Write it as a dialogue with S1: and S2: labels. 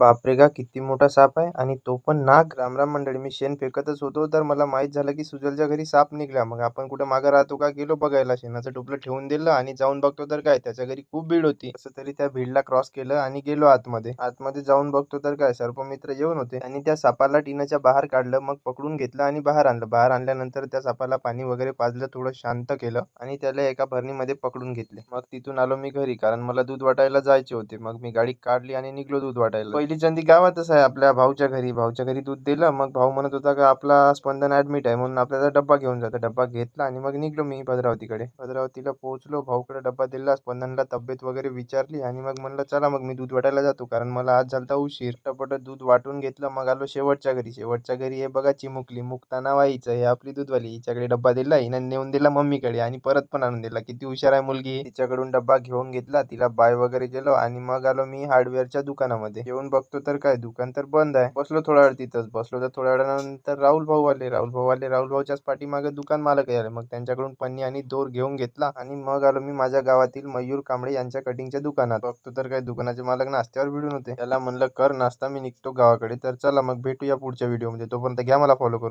S1: बापरे का किती मोठा साप आहे. आणि तो पण नाग राम राम मंडळी मी शेण फेकतच होतो तर मला माहीत झालं की सुजलच्या घरी साप निघला. मग आपण कुठं मागं राहतो का? गेलो बघायला. शेणाचं टोपलं ठेवून दिलं आणि जाऊन बघतो तर काय? त्याच्या घरी खूप भीड होती. असं तरी त्या भीडला क्रॉस केलं आणि गेलो आतमध्ये. आतमध्ये जाऊन बघतो तर काय? सर्पमित्र येऊन होते. आणि त्या सापाला टिनाच्या बाहेर काढलं मग पकडून घेतलं आणि बाहेर आणलं. बाहेर आणल्यानंतर त्या सापाला पाणी वगैरे पाजलं थोडं शांत केलं आणि त्याला एका भरणीमध्ये पकडून घेतले. मग तिथून आलो मी घरी कारण मला दूध वाटायला जायचे होते. मग मी गाडी काढली आणि निघलो दूध वाटायला. चंदी गावातच आहे आपल्या भाऊच्या घरी. भाऊच्या घरी दूध दिलं मग भाऊ म्हणत होता का आपला स्पंदन ऍडमिट आहे म्हणून आपल्याला डब्बा घेऊन जातो. डब्बा घेतला आणि मग निघलो मी भद्रावतीकडे. भद्रावतीला पोहोचलो भाऊकडे डब्बा दिला स्पंदनला तब्येत वगैरे विचारली आणि मग म्हणलं चला मग मी दूध वाटायला जातो कारण मला आज झालता उशीर. टपट दूध वाटून घेतलं मग आलो शेवटच्या घरी. शेवटच्या घरी हे बघा चिमुकली मुक्ता नाव हे आपली दूधवाली. हिच्याकडे डब्बा दिला हिनं नेऊन दिला मम्मीकडे आणि परत पण आणून दिला. किती हुशार आहे मुलगी. तिच्याकडून डब्बा घेऊन घेतला तिला बाय वगैरे केलं आणि मग आलो मी हार्डवेअरच्या दुकानामध्ये. येऊन बघतो तर काय दुकान तर बंद आहे. बसलो थोडा वेळ तिथंच. बसलो तर थोड्या वेळानंतर राहुल भाऊ आले. राहुल भाऊ आले. राहुल भाऊच्याच पाठीमागे दुकान मालक आले मग त्यांच्याकडून पन्नी आणि दोर घेऊन घेतला आणि मग आलो मी माझ्या गावातील मयूर कांबळे यांच्या कटिंगच्या दुकानात. बघतो तर काय दुकानाचे मालक नाश्त्यावर भिडून होते. त्याला म्हणलं कर नाश्ता मी निघतो गावाकडे. तर चला मग भेटूया पुढच्या व्हिडिओमध्ये तोपर्यंत घ्या मला फॉलो करू